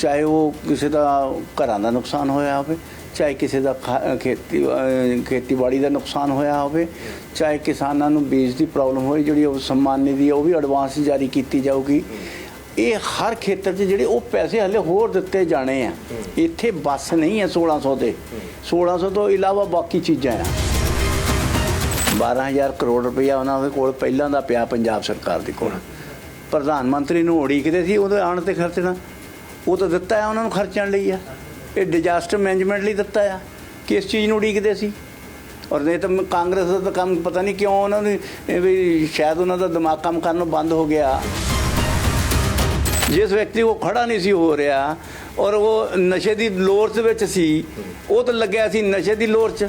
ਚਾਹੇ ਉਹ ਕਿਸੇ ਦਾ ਘਰਾਂ ਦਾ ਨੁਕਸਾਨ ਹੋਇਆ ਹੋਵੇ, ਚਾਹੇ ਕਿਸੇ ਦਾ ਖਾ- ਖੇਤੀ ਖੇਤੀਬਾੜੀ ਦਾ ਨੁਕਸਾਨ ਹੋਇਆ ਹੋਵੇ, ਚਾਹੇ ਕਿਸਾਨਾਂ ਨੂੰ ਬੀਜ ਦੀ ਪ੍ਰੋਬਲਮ ਹੋਈ ਜਿਹੜੀ ਉਹ ਸਨਮਾਨ ਦੀ ਉਹ ਵੀ ਐਡਵਾਂਸ ਜਾਰੀ ਕੀਤੀ ਜਾਊਗੀ। ਇਹ ਹਰ ਖੇਤਰ 'ਚ ਜਿਹੜੇ ਉਹ ਪੈਸੇ ਹਲੇ ਹੋਰ ਦਿੱਤੇ ਜਾਣੇ ਆ। ਇੱਥੇ ਬੱਸ ਨਹੀਂ ਹੈ 1600 ਦੇ। 1600 ਤੋਂ ਇਲਾਵਾ ਬਾਕੀ ਚੀਜ਼ਾਂ ਆ। 12000 ਕਰੋੜ ਰੁਪਇਆ ਉਹਨਾਂ ਦੇ ਕੋਲ ਪਹਿਲਾਂ ਦਾ ਪਿਆ ਪੰਜਾਬ ਸਰਕਾਰ ਦੇ ਕੋਲ। ਪ੍ਰਧਾਨ ਮੰਤਰੀ ਨੂੰ ਉਡੀਕਦੇ ਸੀ, ਉਹਦੇ ਆਉਣ ਤੇ ਖਰਚਣਾ। ਉਹ ਤਾਂ ਦਿੱਤਾ ਹੈ ਉਹਨਾਂ ਨੂੰ ਖਰਚਣ ਲਈ ਆ। ਇਹ ਡਿਜ਼ਾਸਟਰ ਮੈਨੇਜਮੈਂਟ ਲਈ ਦਿੱਤਾ ਆ। ਕਿਸ ਚੀਜ਼ ਨੂੰ ਉਡੀਕਦੇ ਸੀ? ਔਰ ਨਹੀਂ ਤਾਂ ਕਾਂਗਰਸ ਦਾ ਤਾਂ ਕੰਮ ਪਤਾ ਨਹੀਂ ਕਿਉਂ ਉਹਨਾਂ ਨੂੰ ਵੀ ਸ਼ਾਇਦ ਉਹਨਾਂ ਦਾ ਦਿਮਾਗ ਕੰਮ ਕਰਨੋਂ ਬੰਦ ਹੋ ਗਿਆ। ਜਿਸ ਵਿਅਕਤੀ ਕੋ ਖੜਾ ਨਹੀਂ ਸੀ ਹੋ ਰਿਹਾ ਔਰ ਉਹ ਨਸ਼ੇ ਦੀ ਲੋਰ ਦੇ ਵਿੱਚ ਸੀ, ਉਹ ਤਾਂ ਲੱਗਿਆ ਸੀ ਨਸ਼ੇ ਦੀ ਲੋਰ 'ਚ।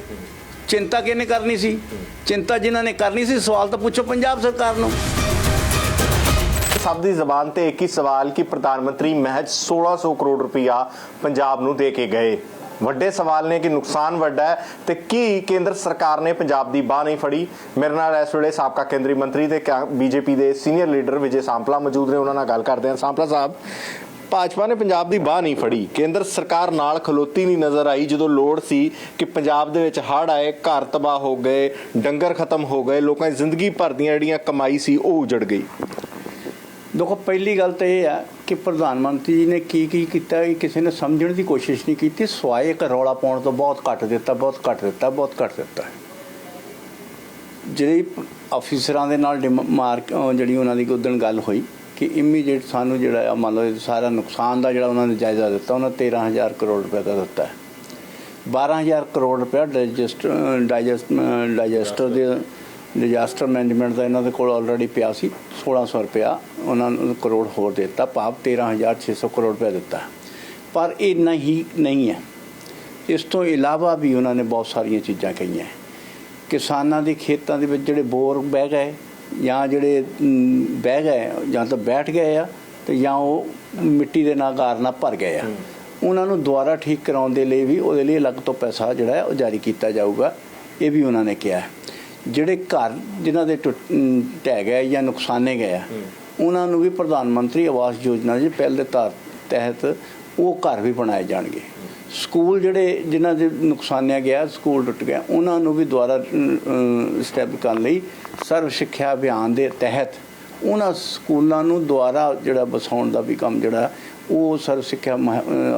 ਚਿੰਤਾ ਕਿਹਨੇ ਕਰਨੀ ਸੀ? ਚਿੰਤਾ ਜਿਨ੍ਹਾਂ ਨੇ ਕਰਨੀ ਸੀ ਸਵਾਲ ਤਾਂ ਪੁੱਛੋ ਪੰਜਾਬ ਸਰਕਾਰ ਨੂੰ। ਸਭ ਦੀ ਜ਼ਬਾਨ ਤੇ ਇੱਕ ਹੀ ਸਵਾਲ ਕਿ ਪ੍ਰਧਾਨ ਮੰਤਰੀ ਮਹਿਜ 1600 ਕਰੋੜ ਰੁਪਇਆ ਪੰਜਾਬ ਨੂੰ ਦੇ ਕੇ ਗਏ। ਵੱਡੇ ਸਵਾਲ ਨੇ ਕਿ ਨੁਕਸਾਨ ਵੱਡਾ ਹੈ ਤੇ ਕੀ ਕੇਂਦਰ ਸਰਕਾਰ ਨੇ ਪੰਜਾਬ ਦੀ ਬਾਹ ਨਹੀਂ ਫੜੀ? ਮੇਰੇ ਨਾਲ ਇਸ ਵੇਲੇ ਸਾਬਕਾ ਕੇਂਦਰੀ ਮੰਤਰੀ ਤੇ ਬੀਜੇਪੀ ਦੇ ਸੀਨੀਅਰ ਲੀਡਰ ਵਿਜੇ ਸਾਂਪਲਾ ਮੌਜੂਦ ਨੇ। ਉਹਨਾਂ ਨਾਲ ਗੱਲ ਕਰਦੇ ਹਾਂ। ਸਾਂਪਲਾ ਸਾਹਿਬ, ਭਾਜਪਾ ਨੇ ਪੰਜਾਬ ਦੀ ਬਾਹ ਨਹੀਂ ਫੜੀ। ਕੇਂਦਰ ਸਰਕਾਰ ਨਾਲ ਖਲੋਤੀ ਨਹੀਂ ਨਜ਼ਰ ਆਈ ਜਦੋਂ ਲੋੜ ਸੀ ਕਿ ਪੰਜਾਬ ਦੇ ਵਿੱਚ ਹੜ੍ਹ ਆਏ, ਘਰ ਤਬਾਹ ਹੋ ਗਏ, ਡੰਗਰ ਖਤਮ ਹੋ ਗਏ, ਲੋਕਾਂ ਦੀ ਜ਼ਿੰਦਗੀ ਭਰ ਦੀਆਂ ਜਿਹੜੀਆਂ ਕਮਾਈ ਸੀ ਉਹ ਉਜੜ ਗਈ। ਦੇਖੋ, ਪਹਿਲੀ ਗੱਲ ਤਾਂ ਇਹ ਹੈ ਕਿ ਪ੍ਰਧਾਨ ਮੰਤਰੀ ਜੀ ਨੇ ਕੀ ਕੀ ਕੀਤਾ, ਇਹ ਕਿਸੇ ਨੇ ਸਮਝਣ ਦੀ ਕੋਸ਼ਿਸ਼ ਨਹੀਂ ਕੀਤੀ। ਸਵਾਏ ਇੱਕ ਰੌਲਾ ਪਾਉਣ ਤੋਂ ਬਹੁਤ ਘੱਟ ਦਿੱਤਾ, ਬਹੁਤ ਘੱਟ ਦਿੱਤਾ, ਬਹੁਤ ਘੱਟ ਦਿੱਤਾ। ਜਿਹੜੀ ਅਫੀਸਰਾਂ ਦੇ ਨਾਲ ਡਿਮ- ਮਾਰ ਜਿਹੜੀ ਉਹਨਾਂ ਦੀ ਉਦਣ ਗੱਲ ਹੋਈ ਕਿ ਇਮੀਡੀਏਟ ਸਾਨੂੰ ਜਿਹੜਾ ਮੰਨ ਲਓ ਸਾਰਾ ਨੁਕਸਾਨ ਦਾ ਜਿਹੜਾ ਉਹਨਾਂ ਨੇ ਜਾਇਜ਼ਾ ਦਿੱਤਾ, ਉਹਨਾਂ 13000 ਕਰੋੜ ਰੁਪਏ ਦਾ ਦਿੱਤਾ ਹੈ। 12000 ਕਰੋੜ ਰੁਪਏ ਡਾਈਜੈਸਟਰ ਡਾਈਜੈਸਟ ਡਾਈਜੈਸਟਰ ਦੇ ਡਿਜ਼ਾਸਟਰ ਮੈਨੇਜਮੈਂਟ ਦਾ ਇਹਨਾਂ ਦੇ ਕੋਲ ਆਲਰੇਡੀ ਪਿਆ ਸੀ 1600 ਰੁਪਇਆ। ਉਹਨਾਂ ਨੂੰ ਕਰੋੜ ਹੋਰ ਦਿੱਤਾ ਭਾਵ 13600 ਕਰੋੜ ਰੁਪਏ ਦਿੱਤਾ। ਪਰ ਇਹ ਨਹੀਂ ਨਹੀਂ ਹੈ। ਇਸ ਤੋਂ ਇਲਾਵਾ ਵੀ ਉਹਨਾਂ ਨੇ ਬਹੁਤ ਸਾਰੀਆਂ ਚੀਜ਼ਾਂ ਕਹੀਆਂ। ਕਿਸਾਨਾਂ ਦੇ ਖੇਤਾਂ ਦੇ ਵਿੱਚ ਜਿਹੜੇ ਬੋਰ ਬਹਿ ਗਏ ਜਾਂ ਜਿਹੜੇ ਬਹਿ ਗਏ ਜਾਂ ਤਾਂ ਬੈਠ ਗਏ ਆ ਤੇ ਜਾਂ ਉਹ ਮਿੱਟੀ ਦੇ ਨਾਲ ਗਾਰ ਨਾਲ ਭਰ ਗਏ ਆ। ਉਹਨਾਂ ਨੂੰ ਦੁਬਾਰਾ ਠੀਕ ਕਰਾਉਣ ਦੇ ਲਈ ਵੀ ਉਹਦੇ ਲਈ ਅਲੱਗ ਤੋਂ ਪੈਸਾ ਜਿਹੜਾ ਹੈ ਉਹ ਜਾਰੀ ਕੀਤਾ ਜਾਊਗਾ। ਇਹ ਵੀ ਉਹਨਾਂ ਨੇ ਕਿਹਾ ਹੈ। ਜਿਹੜੇ ਘਰ ਜਿਨ੍ਹਾਂ ਦੇ ਢਹਿ ਗਏ ਜਾਂ ਨੁਕਸਾਨੇ ਗਏ ਆ ਉਹਨਾਂ ਨੂੰ ਵੀ ਪ੍ਰਧਾਨ ਮੰਤਰੀ ਆਵਾਸ ਯੋਜਨਾ ਦੇ ਪਹਿਲੇ ਤਾਰ ਤਹਿਤ ਉਹ ਘਰ ਵੀ ਬਣਾਏ ਜਾਣਗੇ। ਸਕੂਲ ਜਿਹੜੇ ਜਿਨ੍ਹਾਂ ਦੇ ਨੁਕਸਾਨਿਆ ਗਿਆ ਸਕੂਲ ਟੁੱਟ ਗਿਆ ਉਹਨਾਂ ਨੂੰ ਵੀ ਦੁਬਾਰਾ ਸਟੈਪ ਕਰਨ ਲਈ ਸਰਵ ਸਿੱਖਿਆ ਅਭਿਆਨ ਦੇ ਤਹਿਤ ਉਹਨਾਂ ਸਕੂਲਾਂ ਨੂੰ ਦੁਬਾਰਾ ਜਿਹੜਾ ਬਸਾਉਣ ਦਾ ਵੀ ਕੰਮ ਜਿਹੜਾ ਉਹ ਸਰਵ ਸਿੱਖਿਆ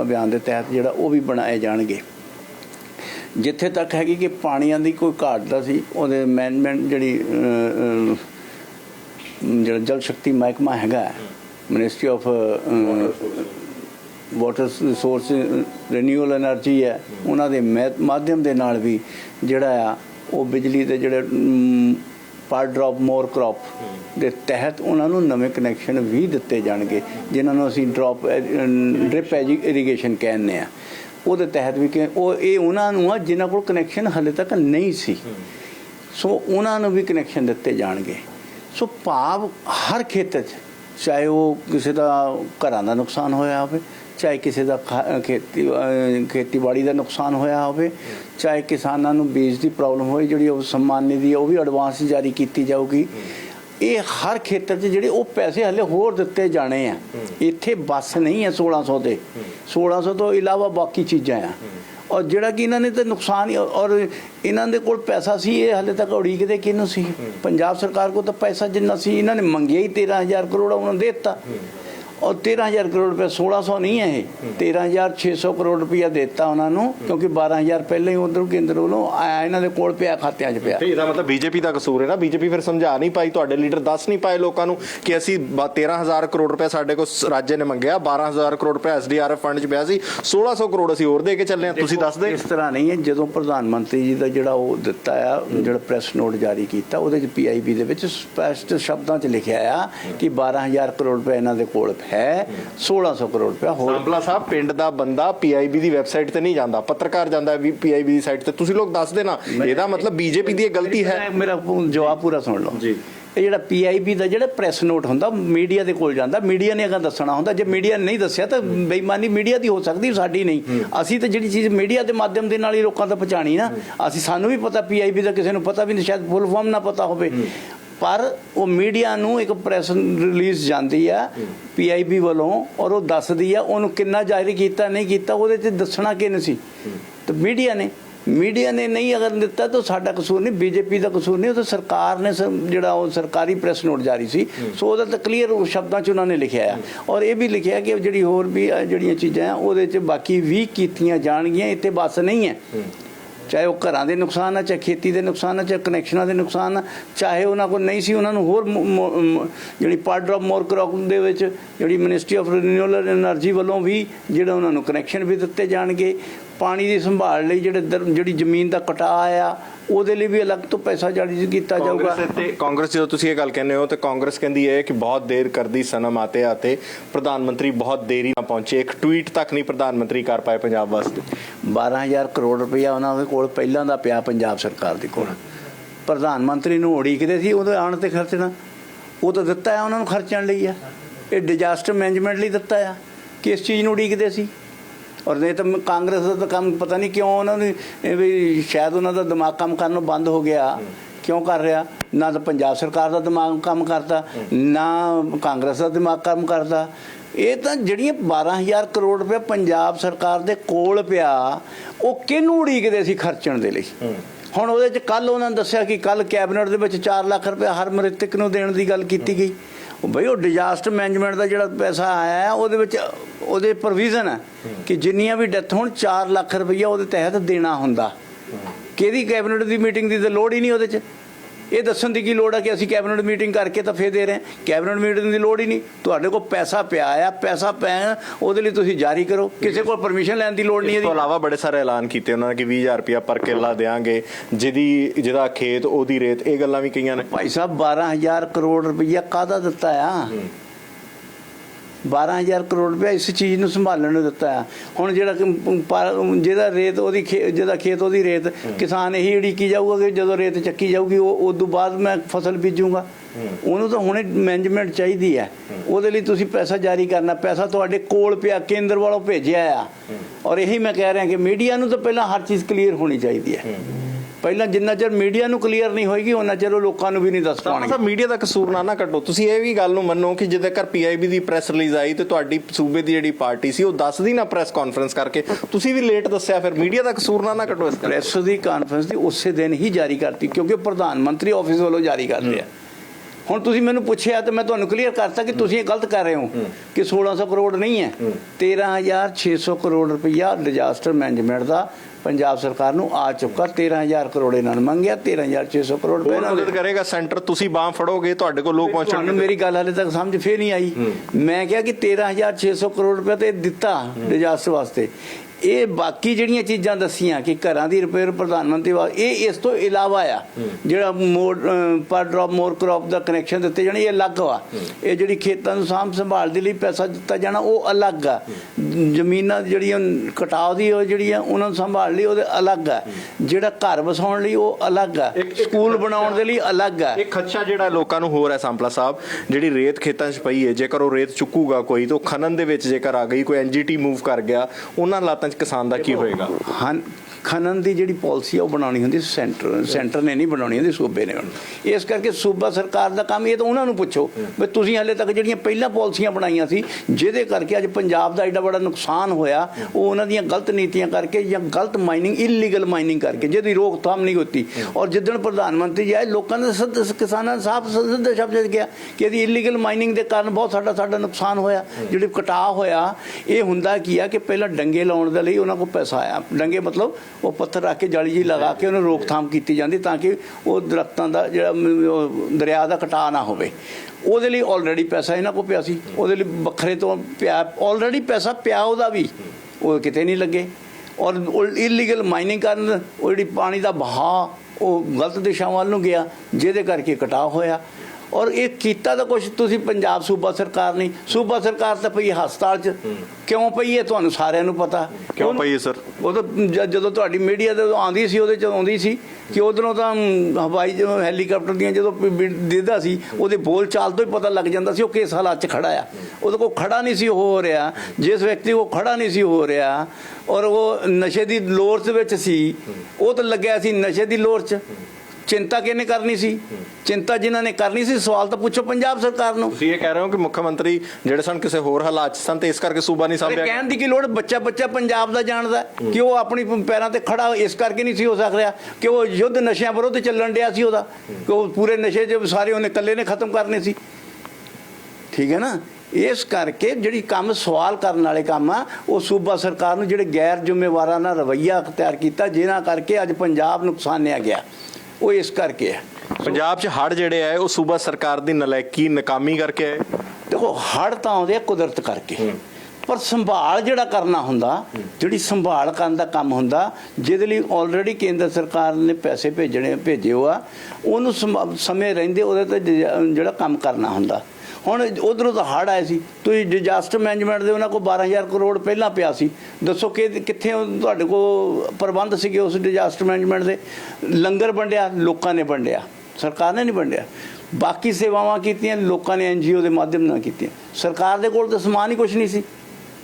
ਅਭਿਆਨ ਦੇ ਤਹਿਤ ਜਿਹੜਾ ਉਹ ਵੀ ਬਣਾਏ ਜਾਣਗੇ। ਜਿੱਥੇ ਤੱਕ ਹੈਗੀ ਕਿ ਪਾਣੀਆਂ ਦੀ ਕੋਈ ਘਾਟ ਦਾ ਸੀ, ਉਹਦੇ ਮੈਨੇਜਮੈਂਟ ਜਿਹੜੀ ਜਿਹੜਾ ਜਲ ਸ਼ਕਤੀ ਮਹਿਕਮਾ ਹੈਗਾ ministry of water resource renewal energy ਹੈ, ਉਹਨਾਂ ਦੇ ਮਾਧਿਅਮ ਦੇ ਨਾਲ ਵੀ ਜਿਹੜਾ ਆ, ਉਹ ਬਿਜਲੀ ਦੇ ਜਿਹੜੇ ਪਰ ਡ੍ਰੌਪ ਮੋਰ ਕ੍ਰੌਪ ਦੇ ਤਹਿਤ ਉਹਨਾਂ ਨੂੰ ਨਵੇਂ ਕਨੈਕਸ਼ਨ ਵੀ ਦਿੱਤੇ ਜਾਣਗੇ, ਜਿਨ੍ਹਾਂ ਨੂੰ ਅਸੀਂ ਡ੍ਰੌਪ ਡ੍ਰਿਪ ਇਰੀਗੇਸ਼ਨ ਕਹਿੰਦੇ ਆ ਉਹਦੇ ਤਹਿਤ ਵੀ ਕਿ ਉਹ ਇਹ ਉਹਨਾਂ ਨੂੰ ਆ ਜਿਨ੍ਹਾਂ ਕੋਲ ਕਨੈਕਸ਼ਨ ਹਲੇ ਤੱਕ ਨਹੀਂ ਸੀ। ਸੋ ਉਹਨਾਂ ਨੂੰ ਵੀ ਕਨੈਕਸ਼ਨ ਦਿੱਤੇ ਜਾਣਗੇ। ਸੋ ਭਾਵ ਹਰ ਖੇਤਰ 'ਚ ਚਾਹੇ ਉਹ ਕਿਸੇ ਦਾ ਘਰਾਂ ਦਾ ਨੁਕਸਾਨ ਹੋਇਆ ਹੋਵੇ ਚਾਹੇ ਕਿਸੇ ਦਾ ਖੇਤੀ ਖੇਤੀਬਾੜੀ ਦਾ ਨੁਕਸਾਨ ਹੋਇਆ ਹੋਵੇ ਚਾਹੇ ਕਿਸਾਨਾਂ ਨੂੰ ਬੀਜ ਦੀ ਪ੍ਰੋਬਲਮ ਹੋਈ ਜਿਹੜੀ ਉਹ ਸਨਮਾਨ ਹੈ ਉਹ ਵੀ ਐਡਵਾਂਸ ਜਾਰੀ ਕੀਤੀ ਜਾਊਗੀ। ਇਹ ਹਰ ਖੇਤਰ 'ਚ ਜਿਹੜੇ ਉਹ ਪੈਸੇ ਹਲੇ ਹੋਰ ਦਿੱਤੇ ਜਾਣੇ ਆ। ਇੱਥੇ ਬੱਸ ਨਹੀਂ ਹੈ 1600 ਦੇ। 1600 ਤੋਂ ਇਲਾਵਾ ਬਾਕੀ ਚੀਜ਼ਾਂ ਆ। ਔਰ ਜਿਹੜਾ ਕਿ ਇਹਨਾਂ ਨੇ ਤੇ ਨੁਕਸਾਨ ਹੀ ਔਰ ਇਹਨਾਂ ਦੇ ਕੋਲ ਪੈਸਾ ਸੀ ਇਹ ਹਲੇ ਤੱਕ ਉਡੀਕਦੇ ਕਿਹਨੂੰ ਸੀ? ਪੰਜਾਬ ਸਰਕਾਰ ਕੋਲ ਤਾਂ ਪੈਸਾ ਜਿੰਨਾ ਸੀ ਇਹਨਾਂ ਨੇ ਮੰਗਿਆ ਹੀ 13000 ਕਰੋੜ ਉਹਨਾਂ ਨੂੰ ਦੇ ਦਿੱਤਾ। ਔਰ 13000 ਕਰੋੜ ਰੁਪਏ 1600 ਨਹੀਂ ਹੈ ਇਹ। 13600 ਕਰੋੜ ਰੁਪਇਆ ਦਿੱਤਾ ਉਹਨਾਂ ਨੂੰ ਕਿਉਂਕਿ 12000 ਪਹਿਲਾਂ ਹੀ ਉਧਰ ਕੇਂਦਰ ਵੱਲੋਂ ਆਇਆ ਇਹਨਾਂ ਦੇ ਕੋਲ ਪਿਆ ਖਾਤਿਆਂ 'ਚ ਪਿਆ। ਤੇ ਇਹਦਾ ਮਤਲਬ ਬੀਜੇਪੀ ਦਾ ਕਸੂਰ ਹੈ ਨਾ। ਬੀਜੇਪੀ ਫਿਰ ਸਮਝਾ ਨਹੀਂ ਪਾਈ ਤੁਹਾਡੇ ਲੀਡਰ ਦੱਸ ਨਹੀਂ ਪਾਏ ਲੋਕਾਂ ਨੂੰ ਕਿ ਅਸੀਂ ਬ- 13000 ਕਰੋੜ ਰੁਪਏ ਸਾਡੇ ਕੋਲ ਰਾਜ ਨੇ ਮੰਗਿਆ 12000 ਕਰੋੜ ਰੁਪਏ ਐਸਡੀਆਰਐਫ ਫੰਡ 'ਚ ਪਿਆ ਸੀ 1600 ਕਰੋੜ ਅਸੀਂ ਹੋਰ ਦੇ ਕੇ ਚੱਲੇ ਹਾਂ। ਤੁਸੀਂ ਦੱਸ ਦੇ ਇਸ ਤਰ੍ਹਾਂ ਨਹੀਂ ਹੈ। ਜਦੋਂ ਪ੍ਰਧਾਨ ਮੰਤਰੀ ਜੀ ਦਾ ਜਿਹੜਾ ਉਹ ਦਿੱਤਾ ਆ ਜਿਹੜਾ ਪ੍ਰੈਸ ਨੋਟ ਜਾਰੀ ਕੀਤਾ ਉਹਦੇ ਚ ਪੀਆਈਬੀ ਦੇ ਵਿੱਚ ਸਪਸ਼ਟ ਸ਼ਬਦਾਂ 'ਚ ਲਿਖਿਆ ਆ ਕਿ 12000 ਕਰੋੜ ਰੁਪਏ ਇਹਨਾਂ ਦੇ ਕੋਲ ਹੈ 1600 ਕਰੋੜ ਰੁਪਏ ਹੋਰ। ਸਾਂਪਲਾ ਸਾਹਿਬ ਪਿੰਡ ਦਾ ਬੰਦਾ ਪੀਆਈਬੀ ਦੀ ਵੈਬਸਾਈਟ ਤੇ ਨਹੀਂ ਜਾਂਦਾ। ਪੱਤਰਕਾਰ ਜਾਂਦਾ ਵੀ ਪੀਆਈਬੀ ਦੀ ਸਾਈਟ ਤੇ। ਤੁਸੀਂ ਲੋਕ ਦੱਸ ਦੇਣਾ। ਇਹਦਾ ਮਤਲਬ ਬੀਜੇਪੀ ਦੀ ਇਹ ਗਲਤੀ ਹੈ। ਮੇਰਾ ਜਵਾਬ ਪੂਰਾ ਸੁਣ ਲਓ। ਜੀ। ਇਹ ਜਿਹੜਾ ਪੀਆਈਬੀ ਦਾ ਜਿਹੜਾ ਪ੍ਰੈਸ ਨੋਟ ਹੁੰਦਾ ਮੀਡੀਆ ਦੇ ਕੋਲ ਜਾਂਦਾ। ਮੀਡੀਆ ਨੇ ਅਗਰ ਦੱਸਣਾ ਹੁੰਦਾ ਜੇ ਮੀਡੀਆ ਨੇ ਨਹੀਂ ਦੱਸਿਆ ਤਾਂ ਬੇਈਮਾਨੀ ਮੀਡੀਆ ਦੀ ਹੋ ਸਕਦੀ ਸਾਡੀ ਨਹੀਂ। ਅਸੀਂ ਤਾਂ ਜਿਹੜੀ ਚੀਜ਼ ਮੀਡੀਆ ਦੇ ਮਾਧਿਅਮ ਦੇ ਨਾਲ ਹੀ ਲੋਕਾਂ ਤੱਕ ਪਹੁੰਚਾਣੀ ਨਾ। ਅਸੀਂ ਸਾਨੂੰ ਵੀ ਪਤਾ ਪੀਆਈਬੀ ਦਾ ਕਿਸੇ ਨੂੰ ਪਤਾ ਵੀ ਨਹੀਂ ਸ਼ਾਇਦ ਫੁੱਲ ਫਾਰਮ ਨਾ ਪਤਾ ਹੋਵੇ। ਪਰ ਉਹ ਮੀਡੀਆ ਨੂੰ ਇੱਕ ਪ੍ਰੈਸ ਰਿਲੀਜ਼ ਜਾਂਦੀ ਆ ਪੀਆਈਬੀ ਵੱਲੋਂ ਔਰ ਉਹ ਦੱਸਦੀ ਆ ਉਹਨੂੰ ਕਿੰਨਾ ਜਾਰੀ ਕੀਤਾ, ਨਹੀਂ ਕੀਤਾ, ਉਹਦੇ ਚ ਦੱਸਣਾ ਕਿਨ ਸੀ? ਤੇ ਮੀਡੀਆ ਨੇ। ਮੀਡੀਆ ਨੇ ਨਹੀਂ ਅਗਰ ਦਿੱਤਾ ਤਾਂ ਸਾਡਾ ਕਸੂਰ ਨਹੀਂ ਬੀਜੇਪੀ ਦਾ ਕਸੂਰ ਨਹੀਂ, ਉਹ ਤਾਂ ਸਰਕਾਰ ਨੇ ਸ- ਜਿਹੜਾ ਉਹ ਸਰਕਾਰੀ ਪ੍ਰੈਸ ਨੋਟ ਜਾਰੀ ਸੀ, ਸੋ ਉਹਦਾ ਤਾਂ ਕਲੀਅਰ ਸ਼ਬਦਾਂ ਚ ਉਹਨਾਂ ਨੇ ਲਿਖਿਆ ਆ। ਔਰ ਇਹ ਵੀ ਲਿਖਿਆ ਕਿ ਜਿਹੜੀ ਹੋਰ ਵੀ ਜਿਹੜੀਆਂ ਚੀਜ਼ਾਂ ਆ, ਉਹਦੇ ਚ ਬਾਕੀ ਵੀ ਕੀਤੀਆਂ ਜਾਣਗੀਆਂ, ਇੱਥੇ ਬਸ ਨਹੀਂ ਹੈ। ਚਾਹੇ ਉਹ ਘਰਾਂ ਦੇ ਨੁਕਸਾਨ ਆ, ਚਾਹੇ ਖੇਤੀ ਦੇ ਨੁਕਸਾਨ ਆ, ਚਾਹੇ ਕਨੈਕਸ਼ਨਾਂ ਦੇ ਨੁਕਸਾਨ ਆ, ਚਾਹੇ ਉਹਨਾਂ ਕੋਲ ਨਹੀਂ ਸੀ, ਉਹਨਾਂ ਨੂੰ ਹੋਰ ਜਿਹੜੀ ਪਾਰਟ ਆਫ ਮੋਰ ਕਰੋਕ ਦੇ ਵਿੱਚ ਜਿਹੜੀ ਮਿਨਿਸਟਰੀ ਆਫ ਰੀਨਿਊਏਬਲ ਐਨਰਜੀ ਵੱਲੋਂ ਵੀ ਜਿਹੜਾ ਉਹਨਾਂ ਨੂੰ ਕਨੈਕਸ਼ਨ ਵੀ ਦਿੱਤੇ ਜਾਣਗੇ। ਪਾਣੀ ਦੀ ਸੰਭਾਲ ਲਈ ਜਿਹੜੇ ਜਿਹੜੀ ਜ਼ਮੀਨ ਦਾ ਕਟਾਅ ਆ ਉਹਦੇ ਲਈ ਵੀ ਅਲੱਗ ਤੋਂ ਪੈਸਾ ਜਾਰੀ ਕੀਤਾ ਜਾਊਗਾ। ਕਾਂਗਰਸ ਤੇ ਕਾਂਗਰਸ ਜਦੋਂ ਤੁਸੀਂ ਇਹ ਗੱਲ ਕਹਿੰਦੇ ਹੋ ਤੇ ਕਾਂਗਰਸ ਕਹਿੰਦੀ ਹੈ ਕਿ ਬਹੁਤ ਦੇਰ ਕਰਦੀ ਸਨਮ ਆਤੇ ਆਤੇ। ਪ੍ਰਧਾਨ ਮੰਤਰੀ ਬਹੁਤ ਦੇਰੀ ਨਾਲ ਪਹੁੰਚੇ। ਇੱਕ ਟਵੀਟ ਤੱਕ ਨਹੀਂ ਪ੍ਰਧਾਨ ਮੰਤਰੀ ਕਰ ਪਾਏ ਪੰਜਾਬ ਵਾਸਤੇ। 12000 ਕਰੋੜ ਰੁਪਇਆ ਉਹਨਾਂ ਦੇ ਕੋਲ ਪਹਿਲਾਂ ਦਾ ਪਿਆ ਪੰਜਾਬ ਸਰਕਾਰ ਦੇ ਕੋਲ। ਪ੍ਰਧਾਨ ਮੰਤਰੀ ਨੂੰ ਉਡੀਕਦੇ ਸੀ ਉਹਦੇ ਆਉਣ ਤੇ ਖਰਚਣਾ ਉਹ ਤਾਂ ਦਿੱਤਾ ਹੈ ਉਹਨਾਂ ਨੂੰ ਖਰਚਣ ਲਈ ਆ। ਇਹ ਡਿਜ਼ਾਸਟਰ ਮੈਨੇਜਮੈਂਟ ਲਈ ਦਿੱਤਾ ਆ। ਕਿਸ ਚੀਜ਼ ਨੂੰ ਉਡੀਕਦੇ ਸੀ। ਔਰ ਨਹੀਂ ਤਾਂ ਕਾਂਗਰਸ ਦਾ ਤਾਂ ਕੰਮ ਪਤਾ ਨਹੀਂ ਕਿਉਂ ਉਹਨਾਂ ਨੂੰ ਵੀ ਸ਼ਾਇਦ ਉਹਨਾਂ ਦਾ ਦਿਮਾਗ ਕੰਮ ਕਰਨੋਂ ਬੰਦ ਹੋ ਗਿਆ। ਕਿਉਂ ਕਰ ਰਿਹਾ? ਨਾ ਤਾਂ ਪੰਜਾਬ ਸਰਕਾਰ ਦਾ ਦਿਮਾਗ ਕੰਮ ਕਰਦਾ ਨਾ ਕਾਂਗਰਸ ਦਾ ਦਿਮਾਗ ਕੰਮ ਕਰਦਾ। ਇਹ ਤਾਂ ਜਿਹੜੀਆਂ 12000 ਕਰੋੜ ਰੁਪਏ ਪੰਜਾਬ ਸਰਕਾਰ ਦੇ ਕੋਲ ਪਿਆ ਉਹ ਕਿਹਨੂੰ ਉਡੀਕਦੇ ਸੀ ਖਰਚਣ ਦੇ ਲਈ? ਹੁਣ ਉਹਦੇ ਚ ਕੱਲ ਉਹਨਾਂ ਨੇ ਦੱਸਿਆ ਕਿ ਕੱਲ ਕੈਬਨਿਟ ਦੇ ਵਿੱਚ 4 ਲੱਖ ਰੁਪਏ ਹਰ ਮ੍ਰਿਤਕ ਨੂੰ ਦੇਣ ਦੀ ਗੱਲ ਕੀਤੀ ਗਈ। ਬਈ ਉਹ ਡਿਜ਼ਾਸਟਰ ਮੈਨੇਜਮੈਂਟ ਦਾ ਜਿਹੜਾ ਪੈਸਾ ਆਇਆ ਹੈ ਉਹਦੇ ਵਿੱਚ ਉਹਦੇ ਪ੍ਰੋਵੀਜ਼ਨ ਹੈ ਕਿ ਜਿੰਨੀਆਂ ਵੀ ਡੈਥ ਹੋਣ 4 ਲੱਖ ਰੁਪਈਆ ਉਹਦੇ ਤਹਿਤ ਦੇਣਾ ਹੁੰਦਾ। ਕਿਹਦੀ ਕੈਬਨਿਟ ਦੀ ਮੀਟਿੰਗ ਦੀ ਤਾਂ ਲੋੜ ਹੀ ਨਹੀਂ ਉਹਦੇ 'ਚ। ਇਹ ਦੱਸਣ ਦੀ ਕੀ ਲੋੜ ਹੈ ਕਿ ਅਸੀਂ ਕੈਬਨਿਟ ਮੀਟਿੰਗ ਕਰਕੇ ਤਾਂ ਫੇਰ ਦੇ ਰਹੇ ਹਾਂ? ਕੈਬਨਿਟ ਮੀਟਿੰਗ ਦੀ ਲੋੜ ਹੀ ਨਹੀਂ। ਤੁਹਾਡੇ ਕੋਲ ਪੈਸਾ ਪਿਆ ਆ ਪੈਸਾ ਪਿਆ ਉਹਦੇ ਲਈ ਤੁਸੀਂ ਜਾਰੀ ਕਰੋ। ਕਿਸੇ ਕੋਲ ਪਰਮਿਸ਼ਨ ਲੈਣ ਦੀ ਲੋੜ ਨਹੀਂ ਇਸ ਤੋਂ ਇਹਦੀ। ਇਲਾਵਾ ਬੜੇ ਸਾਰੇ ਐਲਾਨ ਕੀਤੇ ਉਹਨਾਂ ਨੇ ਕਿ 20000 ਰੁਪਇਆ ਪਰ ਕਿੱਲਾ ਦੇਾਂਗੇ ਜਿਹਦੀ ਜਿਹਦਾ ਖੇਤ ਉਹਦੀ ਰੇਤ ਇਹ ਗੱਲਾਂ ਵੀ ਕਈਆਂ ਨੇ। ਭਾਈ ਸਾਹਿਬ 12000 ਕਰੋੜ ਰੁਪਈਆ ਕਾਹਦਾ ਦਿੱਤਾ ਆ? 12000 ਕਰੋੜ ਰੁਪਇਆ ਇਸ ਚੀਜ਼ ਨੂੰ ਸੰਭਾਲਣ ਨੂੰ ਦਿੱਤਾ ਆ ਹੁਣ ਜਿਹੜਾ ਜਿਹਦਾ ਰੇਤ ਉਹਦੀ ਜਿਹਦਾ ਖੇਤ ਉਹਦੀ ਰੇਤ ਕਿਸਾਨ ਇਹੀ ਉਡੀਕੀ ਜਾਊਗਾ ਕਿ ਜਦੋਂ ਰੇਤ ਚੱਕੀ ਜਾਊਗੀ ਉਹ ਉਸ ਤੋਂ ਬਾਅਦ ਮੈਂ ਫਸਲ ਬੀਜੂਗਾ। ਉਹਨੂੰ ਤਾਂ ਹੁਣੇ ਮੈਨੇਜਮੈਂਟ ਚਾਹੀਦੀ ਹੈ। ਉਹਦੇ ਲਈ ਤੁਸੀਂ ਪੈਸਾ ਜਾਰੀ ਕਰਨਾ ਪੈਸਾ ਤੁਹਾਡੇ ਕੋਲ ਪਿਆ ਕੇਂਦਰ ਵੱਲੋਂ ਭੇਜਿਆ ਆ। ਔਰ ਇਹੀ ਮੈਂ ਕਹਿ ਰਿਹਾ ਕਿ ਮੀਡੀਆ ਨੂੰ ਤਾਂ ਪਹਿਲਾਂ ਹਰ ਚੀਜ਼ ਕਲੀਅਰ ਹੋਣੀ ਚਾਹੀਦੀ ਹੈ। ਪਹਿਲਾਂ ਜਿੰਨਾ ਚਿਰ ਮੀਡੀਆ ਨੂੰ ਕਲੀਅਰ ਨਹੀਂ ਹੋਏਗੀ ਉਹਨਾਂ ਚਿਰ ਉਹ ਲੋਕਾਂ ਨੂੰ ਵੀ ਨਹੀਂ ਦੱਸ ਪਾਉਣਗੇ। ਮਤਲਬ ਮੀਡੀਆ ਦਾ ਕਸੂਰ ਨਾ ਨਾ ਕੱਢੋ। ਤੁਸੀਂ ਇਹ ਵੀ ਗੱਲ ਨੂੰ ਮੰਨੋ ਕਿ ਜਿਹਦੇ ਕਰ ਪੀਆਈਬੀ ਦੀ ਪ੍ਰੈਸ ਰਿਲੀਜ਼ ਆਈ ਤੇ ਤੁਹਾਡੀ ਸੂਬੇ ਦੀ ਜਿਹੜੀ ਪਾਰਟੀ ਸੀ ਉਹ ਦੱਸਦੀ ਨਾ ਪ੍ਰੈਸ ਕਾਨਫਰੰਸ ਕਰਕੇ। ਤੁਸੀਂ ਵੀ ਲੇਟ ਦੱਸਿਆ ਫਿਰ ਮੀਡੀਆ ਦਾ ਕਸੂਰ ਨਾ ਨਾ ਕੱਢੋ ਇਸ ਪ੍ਰੈਸ ਦੀ। ਕਾਨਫਰੰਸ ਦੀ ਉਸੇ ਦਿਨ ਹੀ ਜਾਰੀ ਕਰਤੀ ਕਿਉਂਕਿ ਪ੍ਰਧਾਨ ਮੰਤਰੀ ਆਫਿਸ ਵੱਲੋਂ ਜਾਰੀ ਕਰਦੇ ਆ। ਹੁਣ ਤੁਸੀਂ ਮੈਨੂੰ ਪੁੱਛਿਆ ਤੇ ਮੈਂ ਤੁਹਾਨੂੰ ਕਲੀਅਰ ਕਰਤਾ ਕਿ ਤੁਸੀਂ ਇਹ ਗਲਤ ਕਰ ਰਹੇ ਹੋ ਕਿ 1600 ਕਰੋੜ ਨਹੀਂ ਹੈ। 13600 ਕਰੋੜ ਰੁਪਈਆ ਡਿਜ਼ਾਸਟਰ ਮੈਨੇਜਮੈਂਟ ਦਾ ਪੰਜਾਬ ਸਰਕਾਰ ਨੂੰ ਆ ਚੁੱਕਾ। 13000 ਕਰੋੜ ਇਹਨਾਂ ਨੇ ਮੰਗਿਆ 13600 ਕਰੋੜ ਰੁਪਏ ਇਹਨਾਂ ਮਦਦ ਕਰੇਗਾ ਸੈਂਟਰ ਤੁਸੀਂ ਬਾਹ ਫੜੋਗੇ ਤੁਹਾਡੇ ਕੋਲ ਲੋਕ ਤੁਹਾਨੂੰ ਪਹੁੰਚਣਗੇ ਮੇਰੀ ਗੱਲ ਹਾਲੇ ਤੱਕ ਸਮਝ ਫੇਰ ਨਹੀਂ ਆਈ। ਮੈਂ ਕਿਹਾ ਕਿ 13600 ਕਰੋੜ ਰੁਪਏ ਤੇ ਦਿੱਤਾ ਡਿਜ਼ਾਸਟਰ ਵਾਸਤੇ। ਇਹ ਬਾਕੀ ਜਿਹੜੀਆਂ ਚੀਜ਼ਾਂ ਦੱਸੀਆਂ ਕਿ ਘਰਾਂ ਦੀ ਰਿਪੇਅਰ ਪ੍ਰਧਾਨ ਮੰਤਰੀ ਵਾ ਇਹ ਇਸ ਤੋਂ ਇਲਾਵਾ ਆ ਜਿਹੜਾ more per drop more crop ਦਾ ਕਨੈਕਸ਼ਨ ਦਿੱਤੇ ਜਾਣੇ ਇਹ ਅਲੱਗ ਵਾ। ਇਹ ਜਿਹੜੀ ਖੇਤਾਂ ਨੂੰ ਸਾਂਭ ਸੰਭਾਲ ਦੇ ਲਈ ਪੈਸਾ ਦਿੱਤਾ ਜਾਣਾ ਉਹ ਅਲੱਗ ਆ। ਜ਼ਮੀਨਾਂ ਜਿਹੜੀਆਂ ਕਟਾਓ ਦੀ ਉਹ ਜਿਹੜੀ ਆ ਉਹਨਾਂ ਨੂੰ ਸੰਭਾਲ ਲਈ ਉਹਦੇ ਅਲੱਗ ਆ। ਜਿਹੜਾ ਘਰ ਵਸਾਉਣ ਲਈ ਉਹ ਅਲੱਗ ਆ। ਸਕੂਲ ਬਣਾਉਣ ਦੇ ਲਈ ਅਲੱਗ ਆ। ਇੱਕ ਖਦਸ਼ਾ ਜਿਹੜਾ ਲੋਕਾਂ ਨੂੰ ਹੋਰ ਹੈ ਸੰਪਲਾ ਸਾਹਿਬ ਜਿਹੜੀ ਰੇਤ ਖੇਤਾਂ 'ਚ ਪਈ ਹੈ ਜੇਕਰ ਉਹ ਰੇਤ ਚੁੱਕੂਗਾ ਕੋਈ ਤਾਂ ਖਨਨ ਦੇ ਵਿੱਚ ਜੇਕਰ ਆ ਗਈ ਕੋਈ ਐਨਜੀਟੀ ਮੂਵ ਕਰ ਗਿਆ ਉਹਨਾਂ ਹਾਲਾਤਾਂ 'ਚ ਕਿਸਾਨ ਦਾ ਕੀ ਹੋਏਗਾ? ਹਨ ਖਨਨ ਦੀ ਜਿਹੜੀ ਪਾਲਿਸੀ ਆ ਉਹ ਬਣਾਉਣੀ ਹੁੰਦੀ ਸੈਂਟਰ ਸੈਂਟਰ ਨੇ ਨਹੀਂ ਬਣਾਉਣੀ ਹੁੰਦੀ, ਸੂਬੇ ਨੇ ਇਸ ਕਰਕੇ ਸੂਬਾ ਸਰਕਾਰ ਦਾ ਕੰਮ ਇਹ ਤਾਂ ਉਹਨਾਂ ਨੂੰ ਪੁੱਛੋ ਵੀ ਤੁਸੀਂ ਹਲੇ ਤੱਕ ਜਿਹੜੀਆਂ ਪਹਿਲਾਂ ਪਾਲਿਸੀਆਂ ਬਣਾਈਆਂ ਸੀ, ਜਿਹਦੇ ਕਰਕੇ ਅੱਜ ਪੰਜਾਬ ਦਾ ਐਡਾ ਬੜਾ ਨੁਕਸਾਨ ਹੋਇਆ, ਉਹ ਉਹਨਾਂ ਦੀਆਂ ਗਲਤ ਨੀਤੀਆਂ ਕਰਕੇ ਜਾਂ ਗਲਤ ਮਾਈਨਿੰਗ ਇਲੀਗਲ ਮਾਈਨਿੰਗ ਕਰਕੇ, ਜਿਹਦੀ ਰੋਕਥਾਮ ਨਹੀਂ ਹੁੰਦੀ। ਔਰ ਜਿੱਦਣ ਪ੍ਰਧਾਨ ਮੰਤਰੀ ਜੀ ਆਏ, ਲੋਕਾਂ ਨੇ ਸਦ, ਕਿਸਾਨਾਂ ਨੇ ਸਾਫ਼ ਸਿੱਧੇ ਸ਼ਬਦ 'ਚ ਕਿਹਾ ਕਿ ਇਹਦੀ ਇਲੀਗਲ ਮਾਈਨਿੰਗ ਦੇ ਕਾਰਨ ਬਹੁਤ ਸਾਡਾ ਸਾਡਾ ਨੁਕਸਾਨ ਹੋਇਆ, ਜਿਹੜੇ ਕਟਾਅ ਹੋਇਆ, ਇਹ ਹੁੰਦਾ ਕੀ ਆ ਕਿ ਪਹਿਲਾਂ ਡੰਗੇ ਲਾਉਣ ਦੇ ਲਈ ਉਹਨਾਂ ਕੋਲ ਪੈਸਾ ਆਇਆ। ਡੰਗੇ ਮਤਲਬ ਉਹ ਪੱਥਰ ਰੱਖ ਕੇ ਜਾਲੀ ਜੀ ਲਗਾ ਕੇ ਉਹਨੂੰ ਰੋਕਥਾਮ ਕੀਤੀ ਜਾਂਦੀ ਤਾਂ ਕਿ ਉਹ ਦਰਖਤਾਂ ਦਾ ਜਿਹੜਾ ਦਰਿਆ ਦਾ ਕਟਾਅ ਨਾ ਹੋਵੇ। ਉਹਦੇ ਲਈ ਆਲਰੇਡੀ ਪੈਸਾ ਇਹਨਾਂ ਕੋਲ ਪਿਆ ਸੀ। ਉਹਦੇ ਲਈ ਵੱਖਰੇ ਤੋਂ ਪਿਆ ਆਲਰੇਡੀ ਪੈਸਾ ਪਿਆ ਉਹਦਾ ਵੀ। ਉਹ ਕਿਤੇ ਨਹੀਂ ਲੱਗੇ। ਔਰ ਇਲੀਗਲ ਮਾਈਨਿੰਗ ਕਰਨ, ਉਹ ਜਿਹੜੀ ਪਾਣੀ ਦਾ ਵਹਾਅ, ਉਹ ਗਲਤ ਦਿਸ਼ਾ ਵੱਲ ਨੂੰ ਗਿਆ, ਜਿਹਦੇ ਕਰਕੇ ਕਟਾਅ ਹੋਇਆ। ਔਰ ਇਹ ਕੀਤਾ ਤਾਂ ਕੁਝ ਤੁਸੀਂ ਪੰਜਾਬ ਸੂਬਾ ਸਰਕਾਰ ਨਹੀਂ। ਸੂਬਾ ਸਰਕਾਰ ਤਾਂ ਪਈ ਹਸਪਤਾਲ 'ਚ। ਕਿਉਂ ਪਈ ਹੈ? ਤੁਹਾਨੂੰ ਸਾਰਿਆਂ ਨੂੰ ਪਤਾ। ਕਿਉਂ ਪਈ ਸਰ? ਉਹ ਤਾਂ ਜਦੋਂ ਤੁਹਾਡੀ ਮੀਡੀਆ ਤੇ ਆਉਂਦੀ ਸੀ ਉਹਦੇ ਚ ਆਉਂਦੀ ਸੀ ਕਿ ਉਧਰੋਂ ਤਾਂ ਹਵਾਈ ਜਦੋਂ ਹੈਲੀਕਾਪਟਰ ਦੀਆਂ ਜਦੋਂ ਦਿਖਦਾ ਸੀ ਉਹਦੇ ਬੋਲ ਚਾਲ ਤੋਂ ਹੀ ਪਤਾ ਲੱਗ ਜਾਂਦਾ ਸੀ ਉਹ ਕਿਸ ਹਾਲਾਤ 'ਚ ਖੜਾ ਆ। ਉਹਦੇ ਕੋਲ ਖੜਾ ਨਹੀਂ ਸੀ ਹੋ ਰਿਹਾ। ਜਿਸ ਵਿਅਕਤੀ ਕੋਲ ਖੜਾ ਨਹੀਂ ਸੀ ਹੋ ਰਿਹਾ। ਔਰ ਉਹ ਨਸ਼ੇ ਦੀ ਲੋਰ ਦੇ ਵਿੱਚ ਸੀ। ਉਹ ਤਾਂ ਲੱਗਿਆ ਸੀ ਨਸ਼ੇ ਦੀ ਲੋਰ 'ਚ। ਚਿੰਤਾ ਕਿਹਨੇ ਕਰਨੀ ਸੀ? ਚਿੰਤਾ ਜਿਨ੍ਹਾਂ ਨੇ ਕਰਨੀ ਸੀ ਸਵਾਲ ਤਾਂ ਪੁੱਛੋ ਪੰਜਾਬ ਸਰਕਾਰ ਨੂੰ। ਤੁਸੀਂ ਇਹ ਕਹਿ ਰਹੇ ਹੋ ਕਿ ਮੁੱਖ ਮੰਤਰੀ ਜਿਹੜੇ ਸਨ ਕਿਸੇ ਹੋਰ ਹਾਲਾਤ 'ਚ ਸਨ ਤੇ ਇਸ ਕਰਕੇ ਸੂਬਾ ਨਹੀਂ ਸੰਭਿਆ ਕਹਿਣ ਦੀ ਕੀ ਲੋੜ? ਬੱਚਾ ਬੱਚਾ ਪੰਜਾਬ ਦਾ ਜਾਣਦਾ ਕਿ ਉਹ ਆਪਣੀ ਪੈਰਾਂ ਤੇ ਖੜਾ ਇਸ ਕਰਕੇ ਨਹੀਂ ਸੀ ਹੋ ਸਕ ਰਿਹਾ ਕਿ ਉਹ ਯੁੱਧ ਨਸ਼ਿਆਂ ਵਿਰੁੱਧ ਚੱਲਣ ਡਿਆ ਸੀ ਉਹਦਾ। ਕਿ ਉਹ ਪੂਰੇ ਨਸ਼ੇ ਜੇ ਸਾਰੇ ਉਹਨੇ ਇਕੱਲੇ ਨੇ ਖਤਮ ਕਰਨੇ ਸੀ। ਠੀਕ ਹੈ ਨਾ? ਇਸ ਕਰਕੇ ਜਿਹੜੀ ਕੰਮ ਸਵਾਲ ਕਰਨ ਵਾਲੇ ਕੰਮ ਆ ਉਹ ਸੂਬਾ ਸਰਕਾਰ ਨੂੰ ਜਿਹੜੇ ਗੈਰ ਜ਼ਿੰਮੇਵਾਰਾਂ ਨਾਲ ਰਵੱਈਆ ਅਖਤਿਆਰ ਕੀਤਾ ਜਿਨ੍ਹਾਂ ਕਰਕੇ ਅੱਜ ਪੰਜਾਬ ਨੁਕਸਾਨਿਆ ਗਿਆ। ਉਹ ਇਸ ਕਰਕੇ ਹੈ। ਪੰਜਾਬ 'ਚ ਹੜ ਜਿਹੜੇ ਆ ਉਹ ਸੂਬਾ ਸਰਕਾਰ ਦੀ ਨਲਾਇਕੀ ਨਾਕਾਮੀ ਕਰਕੇ ਆਏ। ਦੇਖੋ ਹੜ ਤਾਂ ਆਉਂਦੇ ਆ ਕੁਦਰਤ ਕਰਕੇ। ਪਰ ਸੰਭਾਲ ਜਿਹੜਾ ਕਰਨਾ ਹੁੰਦਾ ਜਿਹੜੀ ਸੰਭਾਲ ਕਰਨ ਦਾ ਕੰਮ ਹੁੰਦਾ ਜਿਹਦੇ ਲਈ ਆਲਰੇਡੀ ਕੇਂਦਰ ਸਰਕਾਰ ਨੇ ਪੈਸੇ ਭੇਜਣੇ ਭੇਜੇ ਹੋਆ ਉਹਨੂੰ ਸਮ- ਰਹਿੰਦੇ ਉਹਦੇ ਤੇ ਜਿਹੜਾ ਕੰਮ ਕਰਨਾ ਹੁੰਦਾ। ਹੁਣ ਉਧਰੋਂ ਤਾਂ ਹੜ ਆਏ ਸੀ। ਤੁਸੀਂ ਡਿਜ਼ਾਸਟਰ ਮੈਨੇਜਮੈਂਟ ਦੇ ਉਹਨਾਂ ਕੋਲ 12000 ਕਰੋੜ ਪਹਿਲਾਂ ਪਿਆ ਸੀ। ਦੱਸੋ ਕਿ ਕਿੱਥੇ ਤੁਹਾਡੇ ਕੋਲ ਪ੍ਰਬੰਧ ਸੀਗੇ ਉਸ ਡਿਜ਼ਾਸਟਰ ਮੈਨੇਜਮੈਂਟ ਦੇ? ਲੰਗਰ ਵੰਡਿਆ, ਲੋਕਾਂ ਨੇ ਵੰਡਿਆ। ਸਰਕਾਰ ਨੇ ਨਹੀਂ ਵੰਡਿਆ। ਬਾਕੀ ਸੇਵਾਵਾਂ ਕੀਤੀਆਂ, ਲੋਕਾਂ ਨੇ ਐਨਜੀਓ ਦੇ ਮਾਧਿਅਮ ਨਾਲ ਕੀਤੀਆਂ। ਸਰਕਾਰ ਦੇ ਕੋਲ ਤਾਂ ਸਮਾਨ ਹੀ ਕੁਝ ਨਹੀਂ ਸੀ।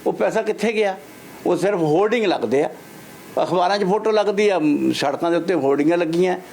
ਉਹ ਪੈਸਾ ਕਿੱਥੇ ਗਿਆ? ਉਹ ਸਿਰਫ ਹੋਰਡਿੰਗ ਲੱਗਦੇ ਆ। ਅਖਬਾਰਾਂ 'ਚ ਫੋਟੋ ਲੱਗਦੀ ਆ, ਸੜਕਾਂ ਦੇ ਉੱਤੇ ਹੋਰਡਿੰਗਾਂ ਲੱਗੀਆਂ।